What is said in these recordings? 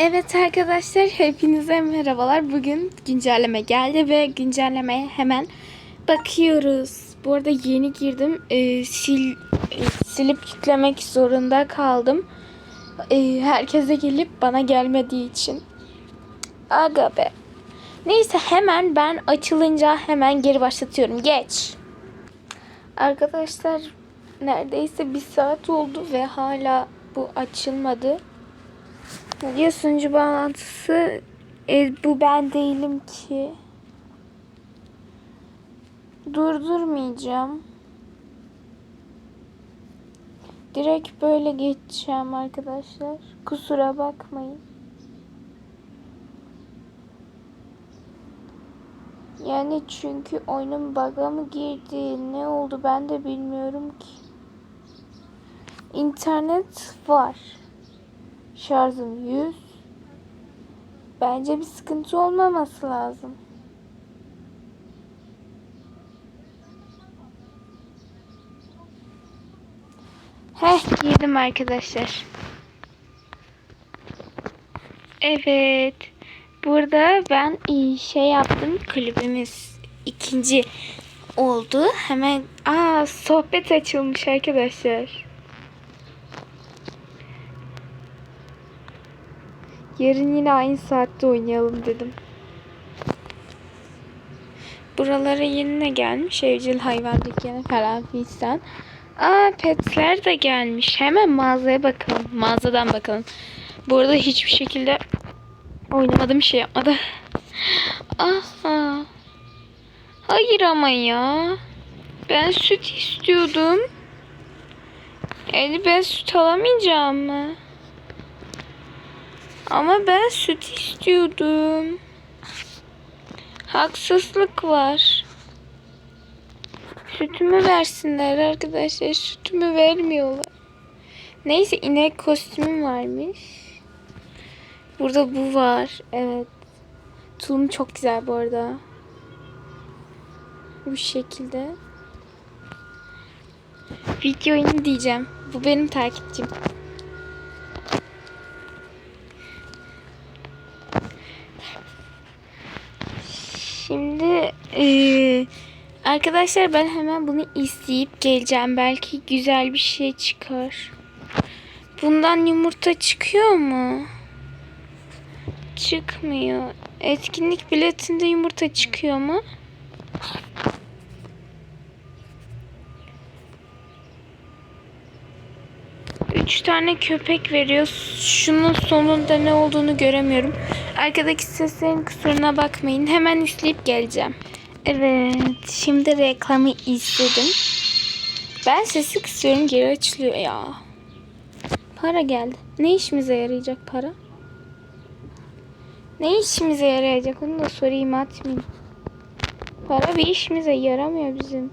Evet arkadaşlar hepinize merhabalar. Bugün güncelleme geldi ve güncellemeye hemen bakıyoruz. Bu arada yeni girdim. Ee, sil e, silip yüklemek zorunda kaldım. Ee, herkese gelip bana gelmediği için. Aga be. Neyse hemen ben açılınca hemen geri başlatıyorum. Geç. Arkadaşlar neredeyse bir saat oldu ve hala bu açılmadı. Ya sunucu bağlantısı e, bu ben değilim ki. Durdurmayacağım. Direkt böyle geçeceğim arkadaşlar. Kusura bakmayın. Yani çünkü oyunun bug'a mı girdi, ne oldu ben de bilmiyorum ki. İnternet var. Şarjım 100. Bence bir sıkıntı olmaması lazım. Heh girdim arkadaşlar. Evet. Burada ben şey yaptım. Klibimiz ikinci oldu. Hemen aa sohbet açılmış arkadaşlar. Yarın yine aynı saatte oynayalım dedim. Buralara yeni ne gelmiş? Evcil hayvan dükkanı falan fistan. Aa petler de gelmiş. Hemen mağazaya bakalım. Mağazadan bakalım. Bu arada hiçbir şekilde oynamadım şey yapmadı. Aha. Hayır ama ya. Ben süt istiyordum. Yani ben süt alamayacağım mı? Ama ben süt istiyordum. Haksızlık var. Sütümü versinler arkadaşlar. Sütümü vermiyorlar. Neyse inek kostümüm varmış. Burada bu var. Evet. Tulum çok güzel bu arada. Bu şekilde. Videoyu diyeceğim. Bu benim takipçim. Şimdi eee, arkadaşlar ben hemen bunu isteyip geleceğim. Belki güzel bir şey çıkar. Bundan yumurta çıkıyor mu? Çıkmıyor. Etkinlik biletinde yumurta çıkıyor mu? Üç tane köpek veriyor. Şunun sonunda ne olduğunu göremiyorum. Arkadaki seslerin kusuruna bakmayın. Hemen isteyip geleceğim. Evet. Şimdi reklamı izledim. Ben sesi kısıyorum geri açılıyor ya. Para geldi. Ne işimize yarayacak para? Ne işimize yarayacak onu da sorayım atmayayım. Para bir işimize yaramıyor bizim.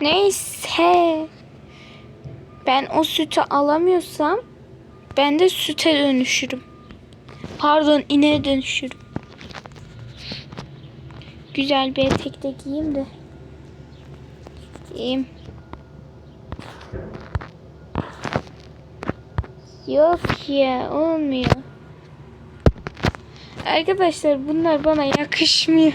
Neyse. Ben o sütü alamıyorsam ben de süte dönüşürüm. Pardon ineğe dönüşürüm. Güzel bir etek de giyeyim de. Giyeyim. Yok ya olmuyor. Arkadaşlar bunlar bana yakışmıyor.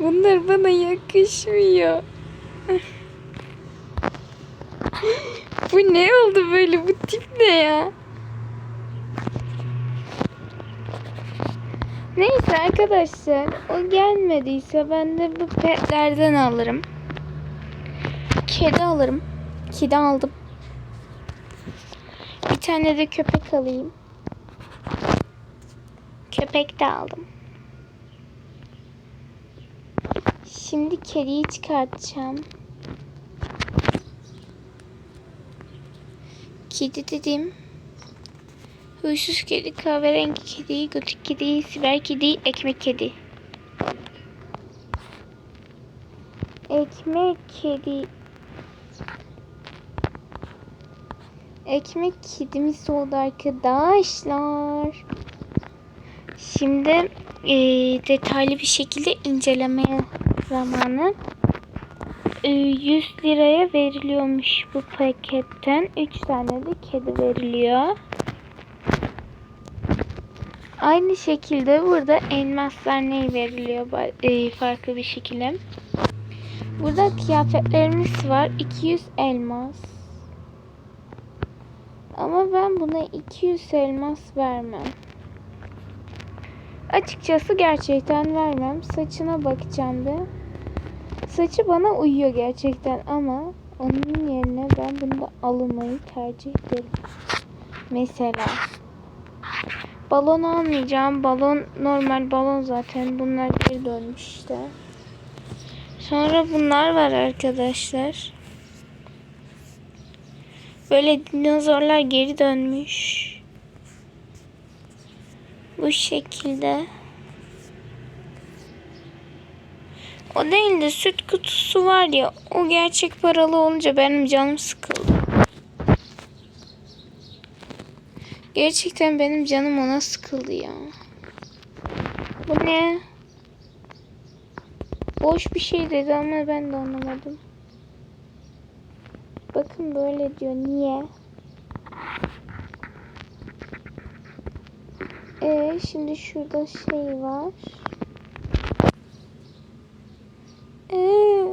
Bunlar bana yakışmıyor. bu ne oldu böyle? Bu tip ne ya? Neyse arkadaşlar o gelmediyse ben de bu petlerden alırım. Kedi alırım. Kedi aldım. Bir tane de köpek alayım. Köpek de aldım. Şimdi kediyi çıkartacağım. Kedi dedim. Huysuz kedi, kahverengi kedi, gotik kedi, siber kedi, ekmek kedi. Ekmek kedi. Ekmek kedimiz oldu arkadaşlar. Şimdi e, detaylı bir şekilde incelemeye zamanı. e, 100 liraya veriliyormuş bu paketten. 3 tane de kedi veriliyor. Aynı şekilde burada elmaslar ne veriliyor e, farklı bir şekilde. Burada kıyafetlerimiz var. 200 elmas. Ama ben buna 200 elmas vermem. Açıkçası gerçekten vermem. Saçına bakacağım bir. Saçı bana uyuyor gerçekten ama onun yerine ben bunu da almayı tercih ederim. Mesela balon almayacağım. Balon normal balon zaten. Bunlar geri dönmüş işte. Sonra bunlar var arkadaşlar. Böyle dinozorlar geri dönmüş. Bu şekilde. O değil de süt kutusu var ya o gerçek paralı olunca benim canım sıkıldı. Gerçekten benim canım ona sıkıldı ya. Bu ne? Boş bir şey dedi ama ben de anlamadım. Bakın böyle diyor. Niye? Ee, şimdi şurada şey var. Ee,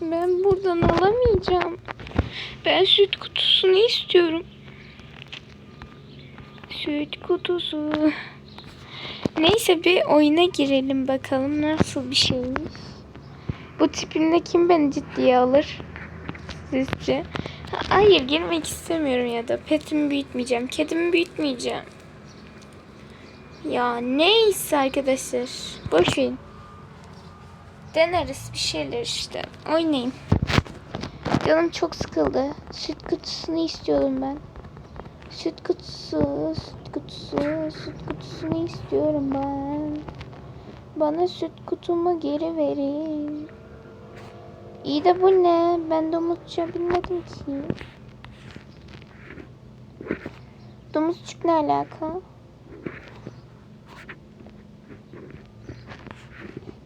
ben buradan alamayacağım. Ben süt kutusunu istiyorum. Süt kutusu. Neyse bir oyuna girelim bakalım nasıl bir şeymiş. Bu tipimde kim beni ciddiye alır? Sizce? Ha, Hayır girmek istemiyorum ya da petimi büyütmeyeceğim. Kedimi büyütmeyeceğim. Ya neyse arkadaşlar. Boş verin. Deneriz bir şeyler işte. Oynayayım. Canım çok sıkıldı. Süt kutusunu istiyorum ben. Süt kutusu, süt kutusu, süt kutusunu istiyorum ben. Bana süt kutumu geri verin. İyi de bu ne? Ben domuzca bilmedim ki. Domuzcuk ne alaka?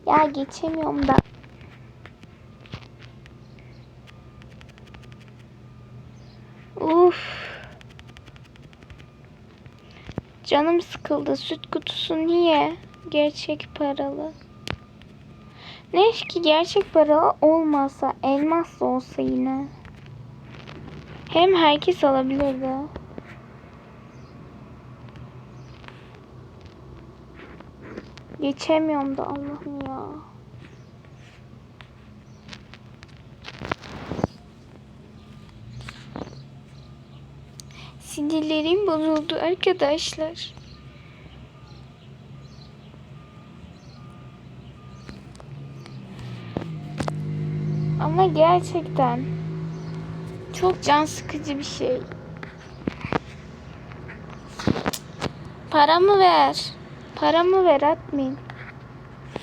Ya geçemiyorum da. Canım sıkıldı. Süt kutusu niye? Gerçek paralı. Ne ki gerçek paralı olmasa elmas da olsa yine. Hem herkes alabilirdi. Geçemiyorum da Allah'ım ya. Sinirlerim bozuldu arkadaşlar. Ama gerçekten çok can sıkıcı bir şey. Paramı ver. Paramı ver atmayın.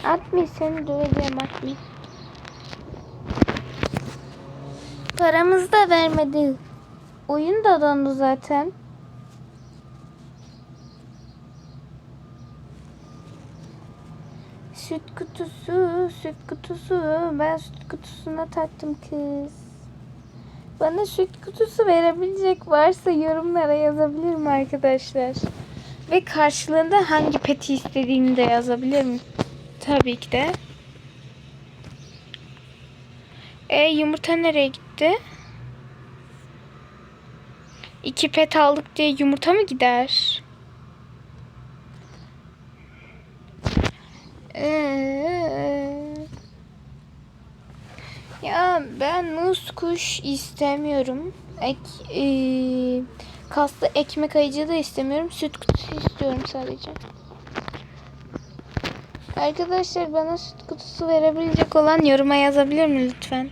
Atmayın seni döveceğim atmayın. Paramızı da vermedi. Oyun da dondu zaten. Süt kutusu, süt kutusu. Ben süt kutusuna taktım kız. Bana süt kutusu verebilecek varsa yorumlara yazabilir mi arkadaşlar? Ve karşılığında hangi peti istediğini de yazabilir mi? Tabii ki de. E yumurta nereye gitti? İki pet aldık diye yumurta mı gider? Ee, ya ben muz kuş istemiyorum. Ek, ee, kaslı ekmek ayıcı da istemiyorum. Süt kutusu istiyorum sadece. Arkadaşlar bana süt kutusu verebilecek olan yoruma yazabilir mi lütfen?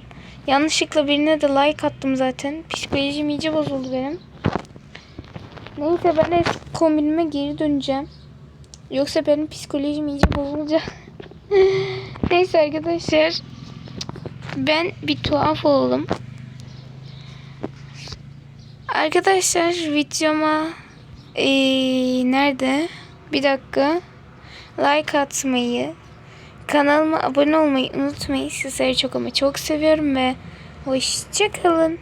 Yanlışlıkla birine de like attım zaten. Psikolojim iyice bozuldu benim. Neyse ben eski kombinime geri döneceğim. Yoksa benim psikolojim iyice bozulacak. Neyse arkadaşlar. Ben bir tuhaf oldum. Arkadaşlar videoma ee, nerede? Bir dakika. Like atmayı, kanalıma abone olmayı unutmayın. Sizleri çok ama çok seviyorum ve Hoşçakalın.